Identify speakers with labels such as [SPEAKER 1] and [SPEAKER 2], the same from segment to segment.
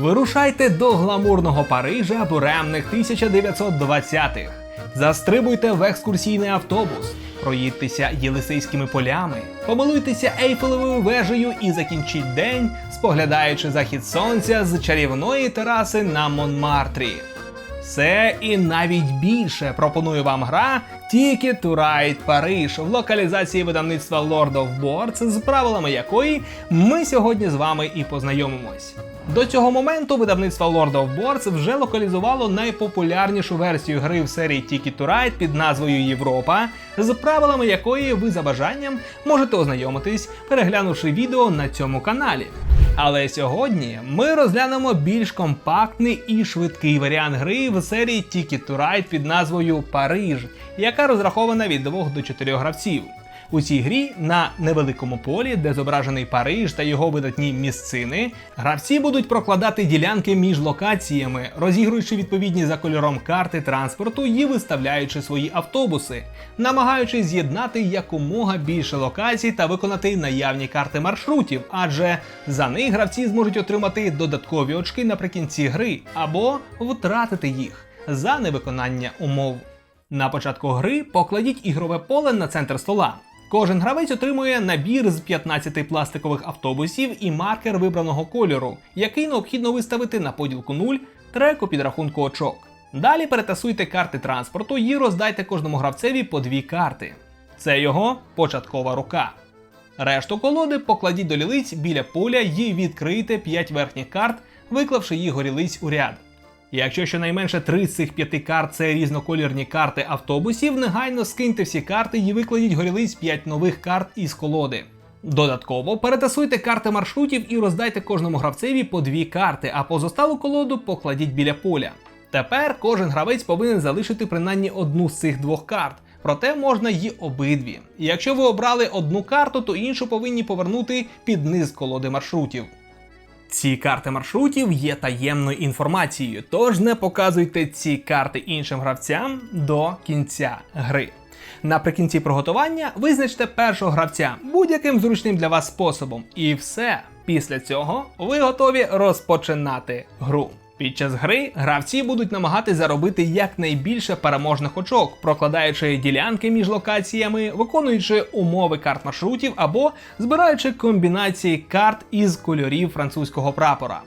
[SPEAKER 1] Вирушайте до гламурного Парижа буремних 1920-х. Застрибуйте в екскурсійний автобус, проїдьтеся Єлисейськими полями, помилуйтеся Ейфелевою вежею і закінчіть день, споглядаючи захід сонця з чарівної тераси на Монмартрі. Все і навіть більше пропонує вам гра Ticket to Ride Париж в локалізації видавництва Lord of Boards, з правилами якої ми сьогодні з вами і познайомимось. До цього моменту видавництво Lord of Boards вже локалізувало найпопулярнішу версію гри в серії Ticket to Ride під назвою Європа, з правилами якої ви за бажанням можете ознайомитись, переглянувши відео на цьому каналі. Але сьогодні ми розглянемо більш компактний і швидкий варіант гри в серії Ticket to Ride під назвою Париж, яка розрахована від 2 до 4 гравців. У цій грі на невеликому полі, де зображений Париж та його видатні місцини, гравці будуть прокладати ділянки між локаціями, розігруючи відповідні за кольором карти транспорту і виставляючи свої автобуси, намагаючись з'єднати якомога більше локацій та виконати наявні карти маршрутів, адже за них гравці зможуть отримати додаткові очки наприкінці гри або втратити їх за невиконання умов. На початку гри покладіть ігрове поле на центр стола. Кожен гравець отримує набір з 15 пластикових автобусів і маркер вибраного кольору, який необхідно виставити на поділку 0 треку підрахунку очок. Далі перетасуйте карти транспорту і роздайте кожному гравцеві по дві карти. Це його початкова рука. Решту колоди покладіть до лілиць біля поля і відкрийте 5 верхніх карт, виклавши їх горілиць у ряд. Якщо щонайменше три з цих п'яти карт це різноколірні карти автобусів, негайно скиньте всі карти і викладіть горілиць 5 нових карт із колоди. Додатково перетасуйте карти маршрутів і роздайте кожному гравцеві по дві карти, а позосталу колоду покладіть біля поля. Тепер кожен гравець повинен залишити принаймні одну з цих двох карт. Проте можна й обидві. Якщо ви обрали одну карту, то іншу повинні повернути під низ колоди маршрутів. Ці карти маршрутів є таємною інформацією, тож не показуйте ці карти іншим гравцям до кінця гри. Наприкінці приготування визначте першого гравця будь-яким зручним для вас способом, і все. Після цього ви готові розпочинати гру. Під час гри гравці будуть намагатись заробити якнайбільше переможних очок, прокладаючи ділянки між локаціями, виконуючи умови карт маршрутів або збираючи комбінації карт із кольорів французького прапора.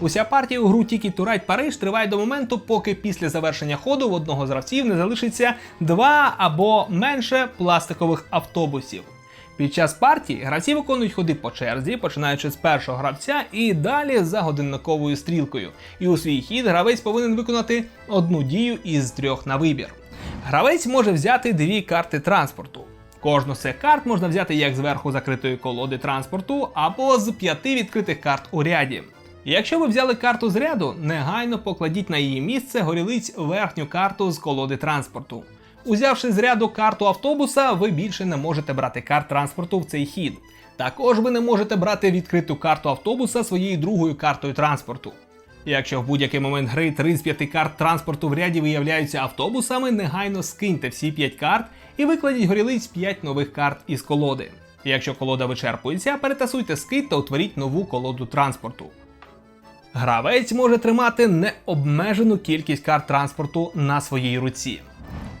[SPEAKER 1] Уся партія у гру Ticket to Париж триває до моменту, поки після завершення ходу в одного з гравців не залишиться два або менше пластикових автобусів. Під час партії гравці виконують ходи по черзі, починаючи з першого гравця і далі за годинниковою стрілкою. І у свій хід гравець повинен виконати одну дію із трьох на вибір. Гравець може взяти дві карти транспорту. Кожну з цих карт можна взяти як зверху закритої колоди транспорту, або з п'яти відкритих карт у ряді. Якщо ви взяли карту з ряду, негайно покладіть на її місце горілиць верхню карту з колоди транспорту. Узявши з ряду карту автобуса, ви більше не можете брати карт транспорту в цей хід. Також ви не можете брати відкриту карту автобуса своєю другою картою транспорту. Якщо в будь-який момент гри 3 з 5 карт транспорту в ряді виявляються автобусами, негайно скиньте всі 5 карт і викладіть горілиць 5 нових карт із колоди. Якщо колода вичерпується, перетасуйте скид та утворіть нову колоду транспорту. Гравець може тримати необмежену кількість карт транспорту на своїй руці.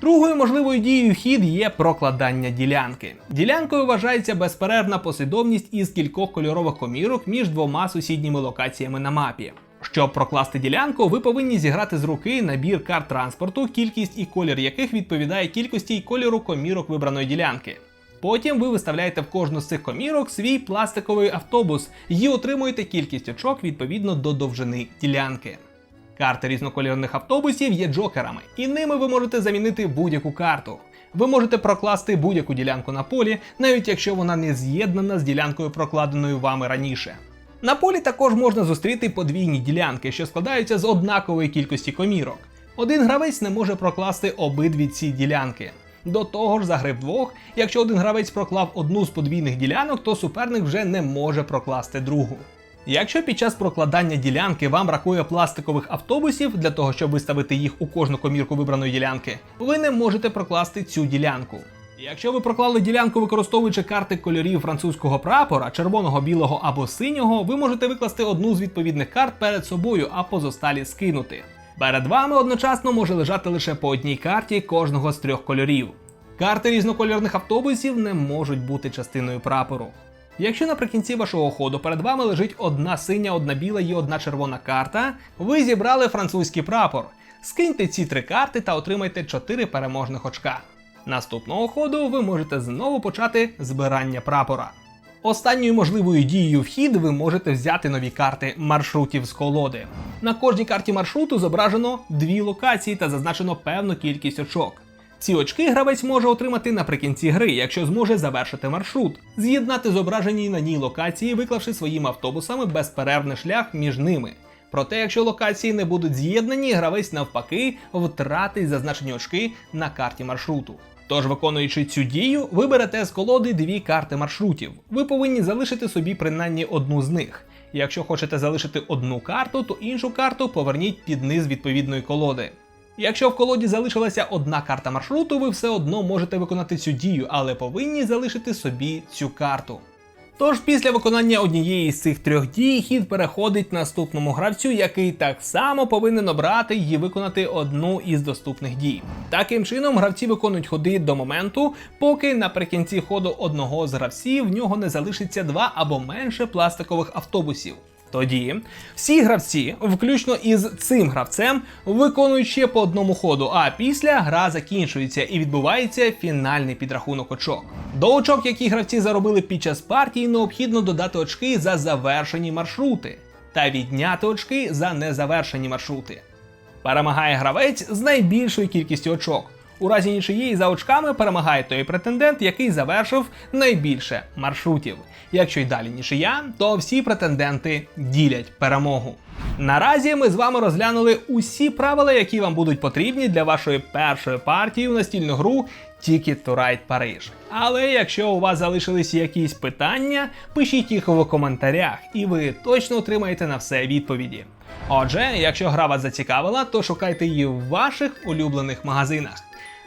[SPEAKER 1] Другою можливою дією хід є прокладання ділянки. Ділянкою вважається безперервна послідовність із кількох кольорових комірок між двома сусідніми локаціями на мапі. Щоб прокласти ділянку, ви повинні зіграти з руки набір карт транспорту, кількість і колір яких відповідає кількості і кольору комірок вибраної ділянки. Потім ви виставляєте в кожну з цих комірок свій пластиковий автобус і отримуєте кількість очок відповідно до довжини ділянки. Карти різнокольорних автобусів є джокерами, і ними ви можете замінити будь-яку карту. Ви можете прокласти будь-яку ділянку на полі, навіть якщо вона не з'єднана з ділянкою, прокладеною вами раніше. На полі також можна зустріти подвійні ділянки, що складаються з однакової кількості комірок. Один гравець не може прокласти обидві ці ділянки. До того ж, за гри вдвох, якщо один гравець проклав одну з подвійних ділянок, то суперник вже не може прокласти другу. Якщо під час прокладання ділянки вам бракує пластикових автобусів для того, щоб виставити їх у кожну комірку вибраної ділянки, ви не можете прокласти цю ділянку. Якщо ви проклали ділянку, використовуючи карти кольорів французького прапора, червоного, білого або синього, ви можете викласти одну з відповідних карт перед собою, а позосталі скинути. Перед вами одночасно може лежати лише по одній карті кожного з трьох кольорів. Карти різнокольорних автобусів не можуть бути частиною прапору. Якщо наприкінці вашого ходу перед вами лежить одна синя, одна біла і одна червона карта, ви зібрали французький прапор. Скиньте ці три карти та отримайте 4 переможних очка. Наступного ходу ви можете знову почати збирання прапора. Останньою можливою дією в хід ви можете взяти нові карти маршрутів з колоди. На кожній карті маршруту зображено дві локації та зазначено певну кількість очок. Ці очки гравець може отримати наприкінці гри, якщо зможе завершити маршрут, з'єднати зображені на ній локації, виклавши своїми автобусами безперервний шлях між ними. Проте, якщо локації не будуть з'єднані, гравець навпаки втратить зазначені очки на карті маршруту. Тож, виконуючи цю дію, ви берете з колоди дві карти маршрутів. Ви повинні залишити собі принаймні одну з них. Якщо хочете залишити одну карту, то іншу карту поверніть під низ відповідної колоди. Якщо в колоді залишилася одна карта маршруту, ви все одно можете виконати цю дію, але повинні залишити собі цю карту. Тож після виконання однієї з цих трьох дій хід переходить наступному гравцю, який так само повинен обрати і виконати одну із доступних дій. Таким чином, гравці виконують ходи до моменту, поки наприкінці ходу одного з гравців в нього не залишиться два або менше пластикових автобусів. Тоді всі гравці, включно із цим гравцем, виконують ще по одному ходу, а після гра закінчується і відбувається фінальний підрахунок очок. До очок, які гравці заробили під час партії, необхідно додати очки за завершені маршрути та відняти очки за незавершені маршрути. Перемагає гравець з найбільшою кількістю очок. У разі нічиєї за очками перемагає той претендент, який завершив найбільше маршрутів. Якщо й далі нічия, то всі претенденти ділять перемогу. Наразі ми з вами розглянули усі правила, які вам будуть потрібні для вашої першої партії в настільну гру Ticket to Ride Париж. Але якщо у вас залишились якісь питання, пишіть їх в коментарях, і ви точно отримаєте на все відповіді. Отже, якщо гра вас зацікавила, то шукайте її в ваших улюблених магазинах.